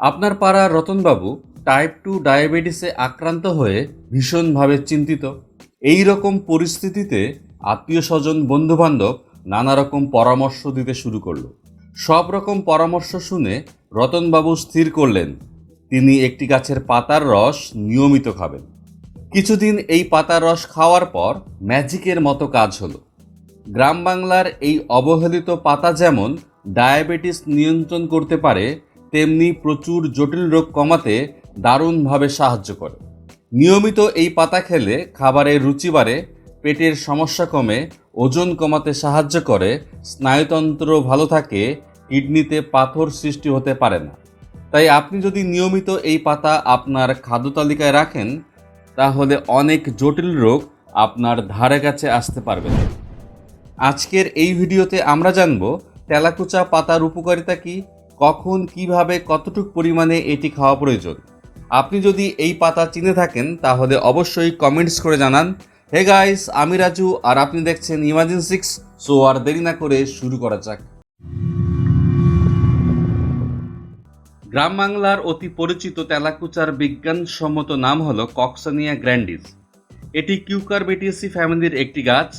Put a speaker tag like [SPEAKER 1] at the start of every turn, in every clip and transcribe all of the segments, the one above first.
[SPEAKER 1] আপনার পাড়ার রতনবাবু type two ডায়াবেটিসে আক্রান্ত হয়ে ভীষণভাবে চিন্তিত। এই রকম পরিস্থিতিতে আত্মীয় স্বজন, বন্ধুবান্ধব নানা রকম পরামর্শ দিতে শুরু করল। সব রকম পরামর্শ শুনে রতনবাবু স্থির করলেন। তিনি একটি গাছের পাতার রস নিয়মিত খাবেন। কিছুদিন এই পাতার রস খাওয়ার পর ম্যাজিকের মতো কাজ হলো। গ্রাম বাংলার এই অবহেলিত পাতা যেমন ডায়াবেটিস নিয়ন্ত্রণ করতে পারে তেমনি প্রচুর জটিল রোগ কমাতে দারুণভাবে সাহায্য করে। নিয়মিত এই পাতা খেলে খাবারের রুচি বাড়ে, পেটের সমস্যা কমে, ওজন কমাতে সাহায্য করে, স্নায়ুতন্ত্র ভালো থাকে, কিডনিতে পাথর সৃষ্টি হতে পারে না। তাই আপনি যদি নিয়মিত এই পাতা আপনার খাদ্য তালিকায় রাখেন, তাহলে অনেক জটিল রোগ আপনার ধারে কাছে আসতে পারবে না। আজকের এই ভিডিওতে আমরা জানব, তেলাকুচা পাতার উপকারিতা কি? কখন, কীভাবে, কতটুক পরিমাণে এটি খাওয়া প্রয়োজন? আপনি যদি এই পাতা চিনে থাকেন, তাহলে অবশ্যই কমেন্টস করে জানান। হে গাইস, আমি রাজু, আর আপনি দেখছেন ইমাজিন সিক্স, সো আর দেরি না করে শুরু করা যাক। গ্রাম বাংলার অতি পরিচিত তেলাকুচার বিজ্ঞানসম্মত নাম হল কক্সানিয়া গ্র্যান্ডিস। এটি কিউকারবেটিয়াসি ফ্যামিলির একটি গাছ,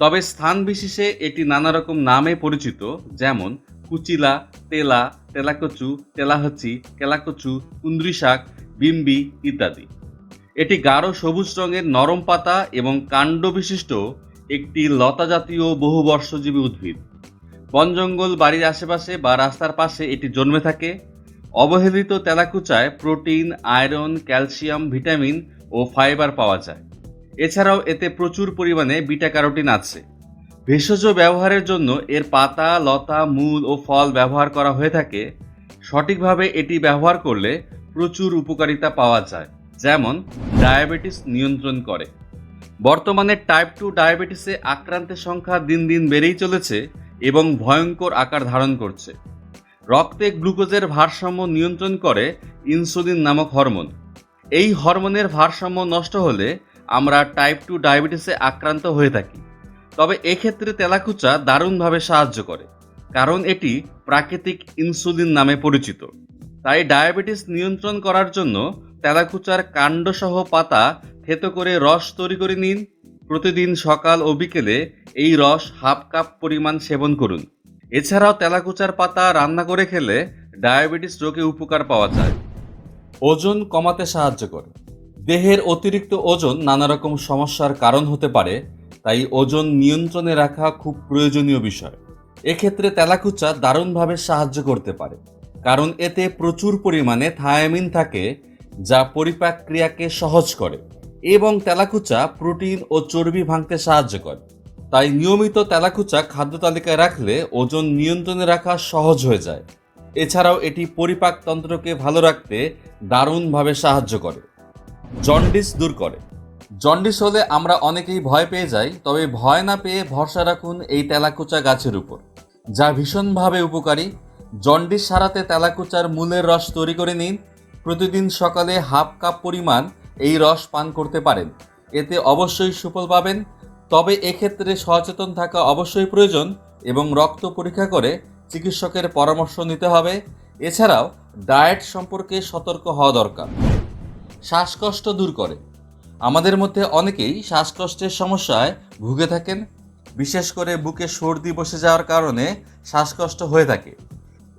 [SPEAKER 1] তবে স্থান বিশেষে এটি নানা রকম নামে পরিচিত, যেমন কুচিলা, তেলা, তেলাকচু, তেলাহচি, কেলাকচু কুন্দ্রি শাক, বিম্বি ইত্যাদি। এটি গাঢ় সবুজ রঙের নরম পাতা এবং কাণ্ড বিশিষ্ট একটি লতা জাতীয় বহুবর্ষজীবী উদ্ভিদ। বন জঙ্গল, বাড়ির আশেপাশে বা রাস্তার পাশে এটি জন্মে থাকে। অবহেলিত তেলাকুচায় প্রোটিন, আয়রন, ক্যালসিয়াম, ভিটামিন ও ফাইবার পাওয়া যায়। এছাড়াও এতে প্রচুর পরিমাণে বিটা ক্যারোটিন আছে। ভেষজ ব্যবহারের জন্য এর পাতা, লতা, মূল ও ফল ব্যবহার করা হয়ে থাকে। সঠিকভাবে এটি ব্যবহার করলে প্রচুর উপকারিতা পাওয়া যায়, যেমন ডায়াবেটিস নিয়ন্ত্রণ করে। বর্তমানে টাইপ টু ডায়াবেটিসে আক্রান্তের সংখ্যা দিন দিন বেড়েই চলেছে এবং ভয়ঙ্কর আকার ধারণ করছে। রক্তে গ্লুকোজের ভারসাম্য নিয়ন্ত্রণ করে ইনসুলিন নামক হরমোন। এই হরমোনের ভারসাম্য নষ্ট হলে আমরা টাইপ টু ডায়াবেটিসে আক্রান্ত হয়ে থাকি। তবে এক্ষেত্রে তেলাকুচা দারুণভাবে সাহায্য করে, কারণ এটি প্রাকৃতিক ইনসুলিন নামে পরিচিত। তাই ডায়াবেটিস নিয়ন্ত্রণ করার জন্য তেলাকুচার কাণ্ডসহ পাতা থেতো করে রস তৈরি করে নিন। প্রতিদিন সকাল ও বিকেলে এই রস হাফ কাপ পরিমাণ সেবন করুন। এছাড়াও তেলাকুচার পাতা রান্না করে খেলে ডায়াবেটিস রোগে উপকার পাওয়া যায়। ওজন কমাতে সাহায্য করে। দেহের অতিরিক্ত ওজন নানা রকম সমস্যার কারণ হতে পারে তাই ওজন নিয়ন্ত্রণে রাখা খুব প্রয়োজনীয় বিষয়। এক্ষেত্রে তেলাকুচা দারুণভাবে সাহায্য করতে পারে, কারণ এতে প্রচুর পরিমাণে থায়ামিন থাকে, যা পরিপাক ক্রিয়াকে সহজ করে এবং তেলাকুচা প্রোটিন ও চর্বি ভাঙতে সাহায্য করে। তাই নিয়মিত তেলাকুচা খাদ্য তালিকায় রাখলে ওজন নিয়ন্ত্রণে রাখা সহজ হয়ে যায়। এছাড়াও এটি পরিপাক তন্ত্রকে ভালো রাখতে দারুণভাবে সাহায্য করে। জন্ডিস দূর করে জন্ডিস হলে আমরা অনেকেই ভয় পেয়ে যাই, তবে ভয় না পেয়ে ভরসা রাখুন এই তেলাকুচা গাছের উপর। যা ভীষণভাবে উপকারী, জন্ডিস সারাতে তেলাকুচার মূলের রস তৈরি করে নিন। প্রতিদিন সকালে হাফ কাপ পরিমাণ এই রস পান করতে পারেন। এতে অবশ্যই সুফল পাবেন। তবে এক্ষেত্রে সচেতন থাকা অবশ্যই প্রয়োজন এবং রক্ত পরীক্ষা করে চিকিৎসকের পরামর্শ নিতে হবে। এছাড়াও ডায়েট সম্পর্কে সতর্ক হওয়া দরকার। শ্বাসকষ্ট দূর করে। আমাদের মধ্যে অনেকেই শ্বাসকষ্টের সমস্যায় ভুগে থাকেন, বিশেষ করে বুকে সর্দি বসে যাওয়ার কারণে শ্বাসকষ্ট হয়ে থাকে।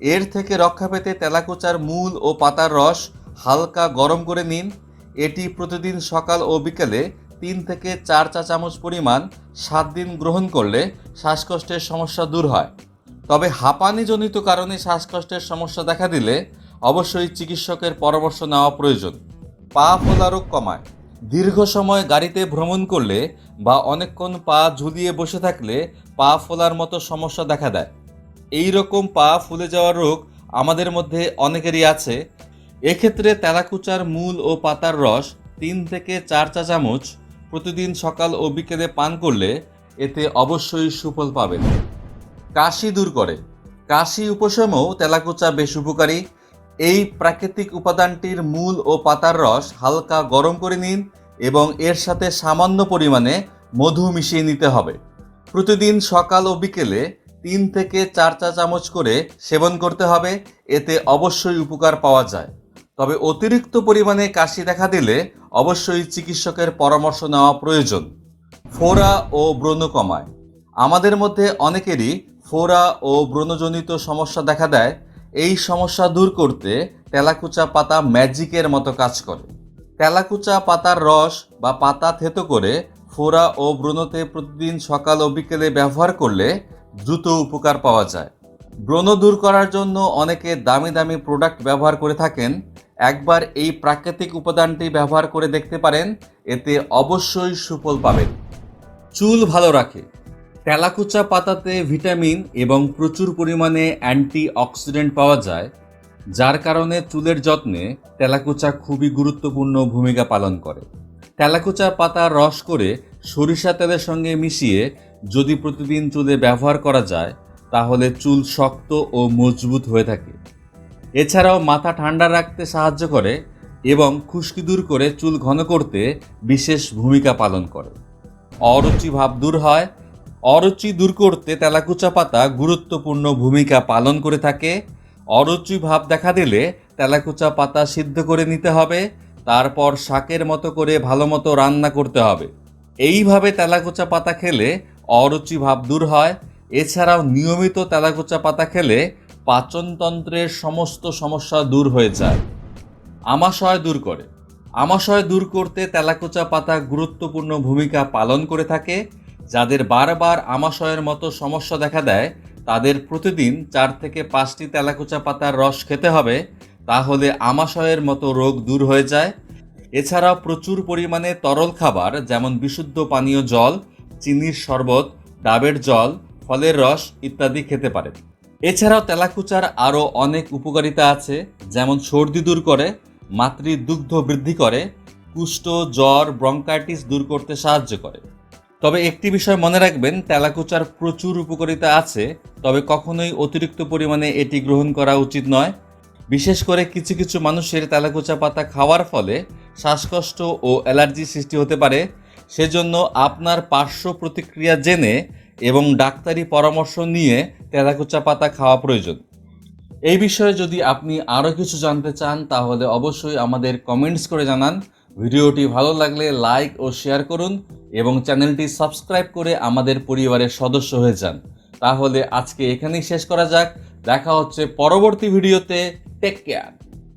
[SPEAKER 1] এর থেকে রক্ষা পেতে তেলাকুচার মূল ও পাতার রস হালকা গরম করে নিন। এটি প্রতিদিন সকাল ও বিকেলে তিন থেকে চার চা চামচ পরিমাণ সাত দিন গ্রহণ করলে শ্বাসকষ্টের সমস্যা দূর হয়। তবে হাঁপানিজনিত কারণে শ্বাসকষ্টের সমস্যা দেখা দিলে অবশ্যই চিকিৎসকের পরামর্শ নেওয়া প্রয়োজন। পা ফোলা রোগ কমায়। দীর্ঘ সময় গাড়িতে ভ্রমণ করলে বা অনেকক্ষণ পা ঝুলিয়ে বসে থাকলে পা ফোলার মতো সমস্যা দেখা দেয়। এই রকম পা ফুলে যাওয়ার রোগ আমাদের মধ্যে অনেকেরই আছে। এক্ষেত্রে তেলাকুচার মূল ও পাতার রস তিন থেকে চার চা চামচ প্রতিদিন সকাল ও বিকেলে পান করলে এতে অবশ্যই সুফল পাবেন। কাশি দূর করে। কাশি উপশমেও তেলাকুচা বেশ উপকারী। এই প্রাকৃতিক উপাদানটির মূল ও পাতার রস হালকা গরম করে নিন এবং এর সাথে সামান্য পরিমাণে মধু মিশিয়ে নিতে হবে। প্রতিদিন সকাল ও বিকেলে তিন থেকে চার চা চামচ করে সেবন করতে হবে, এতে অবশ্যই উপকার পাওয়া যায়। তবে অতিরিক্ত পরিমাণে কাশি দেখা দিলে অবশ্যই চিকিৎসকের পরামর্শ নেওয়া প্রয়োজন। ফোরা ও ব্রণ কমায়। আমাদের মধ্যে অনেকেরই ফোরা ও ব্রণজনিত সমস্যা দেখা দেয় এই সমস্যা দূর করতে তেলাকুচা পাতা ম্যাজিকের মতো কাজ করে। তেলাকুচা পাতার রস বা পাতা থেতো করে ফোড়া ও ব্রণতে প্রতিদিন সকাল ও বিকেলে ব্যবহার করলে দ্রুত উপকার পাওয়া যায়। ব্রণ দূর করার জন্য অনেকে দামি দামি প্রোডাক্ট ব্যবহার করে থাকেন। একবার এই প্রাকৃতিক উপাদানটি ব্যবহার করে দেখতে পারেন, এতে অবশ্যই সুফল পাবেন। চুল ভালো রাখে। তেলাকুচা পাতাতে ভিটামিন এবং প্রচুর পরিমাণে অ্যান্টি অক্সিডেন্ট পাওয়া যায়, যার কারণে চুলের যত্নে তেলাকুচা খুবই গুরুত্বপূর্ণ ভূমিকা পালন করে। তেলাকুচা পাতা রস করে সরিষা তেলের সঙ্গে মিশিয়ে যদি প্রতিদিন চুলে ব্যবহার করা যায়, তাহলে চুল শক্ত ও মজবুত হয়ে থাকে। এছাড়াও মাথা ঠান্ডা রাখতে সাহায্য করে এবং খুশকি দূর করে চুল ঘন করতে বিশেষ ভূমিকা পালন করে। অরুচি ভাব দূর হয় অরুচি দূর করতে তেলাকুচা পাতা গুরুত্বপূর্ণ ভূমিকা পালন করে থাকে। অরুচি ভাব দেখা দিলে তেলাকুচা পাতা সিদ্ধ করে নিতে হবে, তারপর শাকের মতো করে ভালো মতো রান্না করতে হবে। এইভাবে তেলাকুচা পাতা খেলে অরুচি ভাব দূর হয়। এছাড়াও নিয়মিত তেলাকুচা পাতা খেলে পাচনতন্ত্রের সমস্ত সমস্যা দূর হয়ে যায়। আমাশয় দূর করে। আমাশয় দূর করতে তেলাকুচা পাতা গুরুত্বপূর্ণ ভূমিকা পালন করে থাকে। যাদের বারবার আমাশয়ের মতো সমস্যা দেখা দেয়, তাদের প্রতিদিন চার থেকে পাঁচটি তেলাকুচা পাতার রস খেতে হবে, তাহলে আমাশয়ের মতো রোগ দূর হয়ে যায়। এছাড়াও প্রচুর পরিমাণে তরল খাবার, যেমন বিশুদ্ধ পানীয় জল, চিনির শরবত, ডাবের জল, ফলের রস ইত্যাদি খেতে পারেন। এছাড়াও তেলাকুচার আরও অনেক উপকারিতা আছে, যেমন সর্দি দূর করে মাতৃ দুগ্ধ বৃদ্ধি করে, কুষ্ঠ, জ্বর, ব্রঙ্কাইটিস দূর করতে সাহায্য করে। তবে একটি বিষয় মনে রাখবেন, তেলাকুচার প্রচুর উপকারিতা আছে, তবে কখনোই অতিরিক্ত পরিমাণে এটি গ্রহণ করা উচিত নয়। বিশেষ করে কিছু কিছু মানুষের তেলাকুচা পাতা খাওয়ার ফলে শ্বাসকষ্ট ও অ্যালার্জি সৃষ্টি হতে পারে। সেজন্য আপনার পার্শ্ব প্রতিক্রিয়া জেনে এবং ডাক্তারি পরামর্শ নিয়ে তেলাকুচা পাতা খাওয়া প্রয়োজন। এই বিষয়ে যদি আপনি আরও কিছু জানতে চান, তাহলে অবশ্যই আমাদের কমেন্টস করে জানান। ভিডিওটি ভালো লাগলে লাইক ও শেয়ার করুন এবং চ্যানেলটি সাবস্ক্রাইব করে আমাদের পরিবারের সদস্য হয়ে যান। তাহলে আজকে এখানেই শেষ করা যাক। দেখা হচ্ছে পরবর্তী ভিডিওতে। Take care